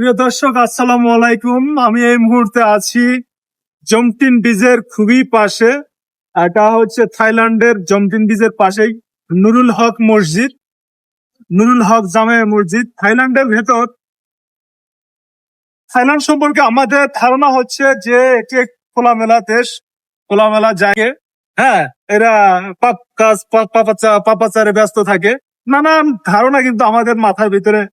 প্রিয় দর্শক, আসসালামু আলাইকুম। আমি এই মুহূর্তে আছি জমটিন বিজের খুবই পাশে। এটা হচ্ছে থাইল্যান্ডের জমটিন বিজের পাশেই নুরুল হক মসজিদ। নুরুল হক জামে মসজিদ, থাইল্যান্ডের ভেতর। থাইল্যান্ড সম্পর্কে আমাদের ধারণা হচ্ছে যে, এটি খোলামেলা দেশ, খোলামেলা জায়গা। হ্যাঁ এরা পাপ কাজ, পাপ- পাপাচা- পাপাচারে ব্যস্ত থাকে। নানান ধারণা কিন্তু আমাদের মাথার ভিতরে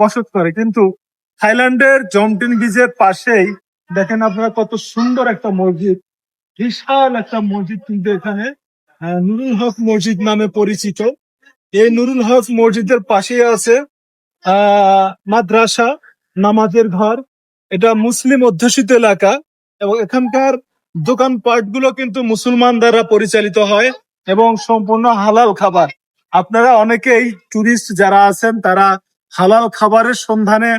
বসত করে। কিন্তু থাইল্যান্ডের জমটিন বিচের পাশেই দেখেন আপনারা কত সুন্দর একটা মসজিদ। বিশাল একটা মসজিদ কিন্তু এখানে নুরুল হক মসজিদ নামে পরিচিত। এই নুরুল হক মসজিদের পাশেই আছে মাদ্রাসা, নামাজের ঘর। এটা মুসলিম অধ্যুষিত এলাকা এবং এখানকার দোকানপাটগুলো কিন্তু মুসলমান দ্বারা পরিচালিত হয় এবং সম্পূর্ণ হালাল খাবার। আপনারা অনেকেই টুরিস্ট যারা আছেন, তারা হালাল খাবারের সন্ধানে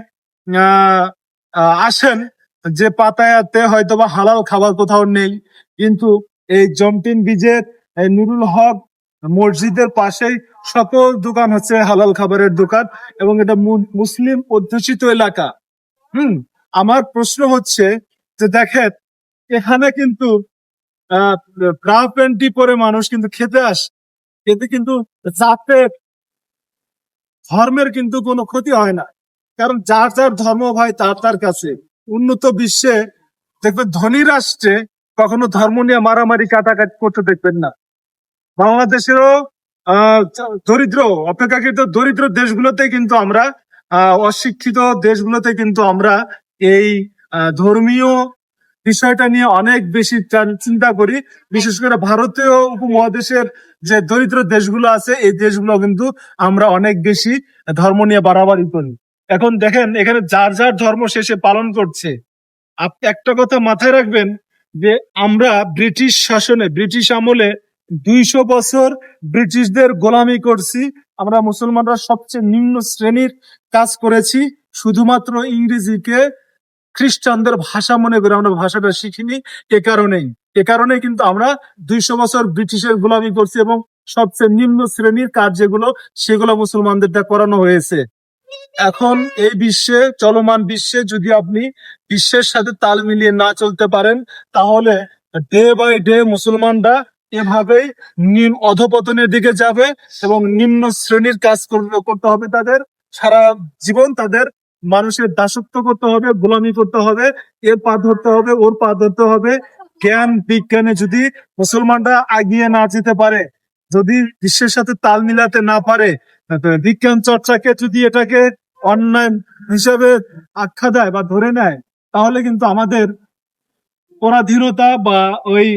আসেন যে পাতায়াতে হয়তো বা হালাল খাবার কোথাও নেই। কিন্তু এই জমটিন বীজের নুরুল হক মসজিদের পাশেই সকল দোকান হচ্ছে হালাল খাবারের দোকান এবং এটা মুসলিম অধ্যুষিত এলাকা। হুম, আমার প্রশ্ন হচ্ছে যে দেখেন, এখানে কিন্তু প্যান্টি পরে মানুষ কিন্তু খেতে আসে। এতে কিন্তু জাতের, ধর্মের কিন্তু কোনো ক্ষতি হয় না। কারণ যার যার ধর্ম ভাই তার তার কাছে। উন্নত বিশ্বে দেখবেন ধনী রাষ্ট্রে কখনো ধর্ম নিয়ে মারামারি, কাটাকাটি করতে দেখবেন না। বাংলাদেশেরও দরিদ্র, অপেক্ষাকৃত দরিদ্র দেশগুলোতে কিন্তু আমরা অশিক্ষিত দেশগুলোতে কিন্তু আমরা এই ধর্মীয় বিষয়টা নিয়ে অনেক বেশি চিন্তা করি। বিশেষ করে ভারতীয় উপমহাদেশের যে দরিদ্র দেশগুলো আছে, এই দেশগুলো কিন্তু আমরা অনেক বেশি ধর্ম নিয়ে বাড়াবাড়ি করি। এখন দেখেন, এখানে যার যার ধর্ম শেষে পালন করছে। আপনি একটা কথা মাথায় রাখবেন যে আমরা ব্রিটিশ শাসনে, ব্রিটিশ আমলে দুইশো বছর ব্রিটিশদের গোলামি করছি। আমরা মুসলমানরা সবচেয়ে নিম্ন শ্রেণির কাজ করেছি। শুধুমাত্র ইংরেজিকে খ্রিস্টানদের ভাষা মনে করে আমরা ভাষাটা শিখিনি। এ কারণেই, এ কারণে কিন্তু আমরা দুইশো বছর ব্রিটিশের গোলামি করছি এবং সবচেয়ে নিম্ন শ্রেণির কাজ যেগুলো, সেগুলো মুসলমানদেরটা করানো হয়েছে। এখন এই বিশ্বে, চলমান বিশ্বে যদি আপনি বিশ্বের সাথে তাল মিলিয়ে না চলতে পারেন, তাহলে ডে বাই ডে মুসলমানরা এভাবেই নিম অধপতনের দিকে যাবে এবং নিম্ন শ্রেণির কাজ করতে হবে তাদের। সারা জীবন তাদের মানুষের দাসত্ব করতে হবে, গোলামি করতে হবে এর পা ধরতে হবে, ওর পা ধরতে হবে। জ্ঞান, বিজ্ঞানে যদি মুসলমানরা আগিয়ে না যেতে পারে, যদি বিশ্বের সাথে তাল মিলাতে না পারে বিজ্ঞান চর্চাকে যদি এটাকে অন্যায় হিসাবে আখ্যা দেয় বা ধরে নেয়, তাহলে কিন্তু আমাদের পরাধীনতা বা ওই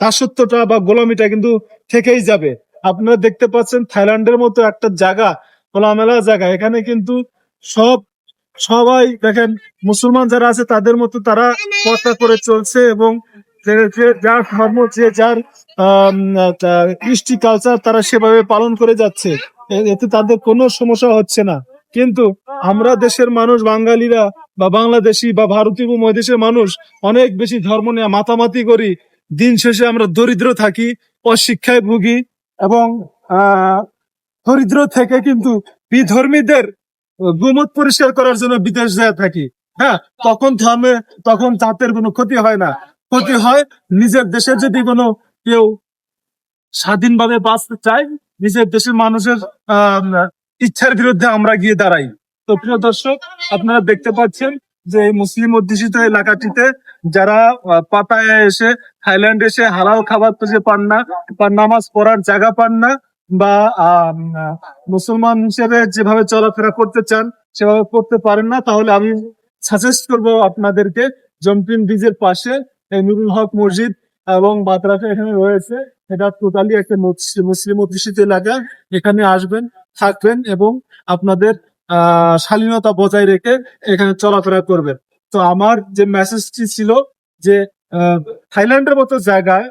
দাসত্বটা বা গোলামিটা কিন্তু থেকেই যাবে। আপনারা দেখতে পাচ্ছেন থাইল্যান্ডের মতো একটা জায়গা, খোলামেলা জায়গা, এখানে কিন্তু সব, সবাই দেখেন, মুসলমান যারা আছে তাদের মতো তারা পথা করে চলছে এবং যার ধর্ম, যে, যার কৃষ্টি কালচার তারা সেভাবে পালন করে যাচ্ছে। এতে তাদের কোনো সমস্যা হচ্ছে না। কিন্তু আমরা দেশের মানুষ, বাঙালিরা বা বাংলাদেশি বা ভারতীয় উপমহাদেশের মানুষ অনেক বেশি ধর্ম নিয়ে মাতামাতি করি। দিন শেষে আমরা দরিদ্র থাকি, অশিক্ষায় ভুগি এবং দরিদ্র থেকে কিন্তু বিধর্মীদের গুমত পরিষ্কার করার জন্য বিদেশ যায় থাকি। হ্যাঁ তখন ধর্মে, তখন জাতের কোনো ক্ষতি হয় না। ক্ষতি হয় নিজের দেশের যদি কোনো কেউ স্বাধীনভাবে বাঁচতে চায় নিজের দেশের মানুষের ইচ্ছার বিরুদ্ধে আমরা গিয়ে দাঁড়াই। তো প্রিয় দর্শক, আপনারা দেখতে পাচ্ছেন যে মুসলিম অধ্যুষিত এলাকাটিতে যারা পাতায় এসে থাইল্যান্ড এসে হালাল খাবার খুঁজে পান না, বা নামাজ পড়ার জায়গা পান না, বা মুসলমান হিসেবে যেভাবে চলাফেরা করতে চান, সেভাবে করতে পারেন না, তাহলে আমি সাজেস্ট করব আপনাদেরকে জম্পিন ব্রিজের পাশে নুরুল হক মসজিদ এবং মাদ্রাসা এখানে রয়েছে। এটা টোটালি একটা মুসলিম অধ্যুষিত এলাকা। এখানে আসবেন, থাকবেন এবং আপনাদের শালীনতা বজায় রেখে এখানে চলাফেরা করবেন। তো আমার যে মেসেজটি ছিল যে থাইল্যান্ডের মতো জায়গায়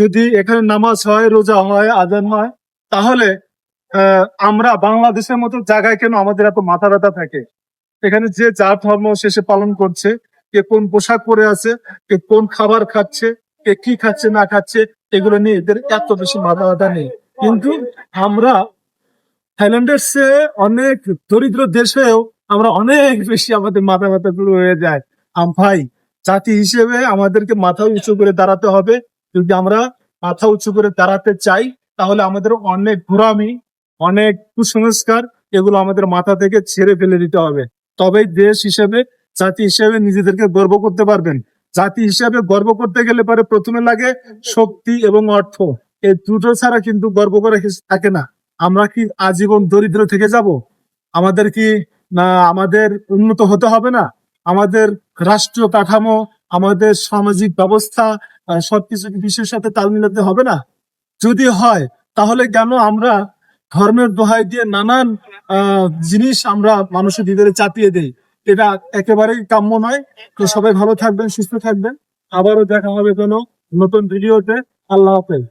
যদি এখানে নামাজ হয়, রোজা হয়, আজান হয়, তাহলে আমরা বাংলাদেশের মতো জায়গায় কেন আমাদের এত মাথা ব্যথা থাকে? এখানে যে যার ধর্ম শেষে পালন করছে, কে কোন পোশাক পরে আছে, কে কোন খাবার খাচ্ছে, কে কি খাচ্ছে, না খাচ্ছে এগুলো নিয়ে এদের এত বেশি মাথা ব্যথা নেই। কিন্তু আমরা থাইল্যান্ডের অনেক দরিদ্র দেশেও আমরা অনেক বেশি আমাদের মাথা ব্যথা শুরু হয়ে যায়। আম ভাই, জাতি হিসেবে আমাদেরকে মাথা উঁচু করে দাঁড়াতে হবে। যদি আমরা মাথা উঁচু করে দাঁড়াতে চাই, তাহলে আমাদের অনেক ঘুরামি অনেক কুসংস্কার এগুলো আমাদের মাথা থেকে ছেড়ে ফেলে দিতে হবে। তবেই দেশ হিসেবে, জাতি হিসেবে নিজেদেরকে গর্ব করতে পারবেন। জাতি হিসাবে গর্ব করতে গেলে পরে প্রথমে লাগে শক্তি এবং অর্থ। এই দুটো ছাড়া কিন্তু গর্ব করে থাকে না। আমরা কি আজীবন দরিদ্র থেকে যাব? আমাদের কি না আমাদের উন্নত হতে হবে না? আমাদের রাষ্ট্রীয় কাঠামো, আমাদের সামাজিক ব্যবস্থা সবকিছু বিশ্বের সাথে তাল মিলাতে হবে না? যদি হয়, তাহলে কেন আমরা ধর্মের দোহাই দিয়ে নানান জিনিস আমরা মানুষের ভিতরে চাপিয়ে দেই? এটা একেবারেই কাম্য নয়। তো সবাই ভালো থাকবেন, সুস্থ থাকবেন। আবারও দেখা হবে যেন নতুন ভিডিওতে। আল্লাহ হাফেজ।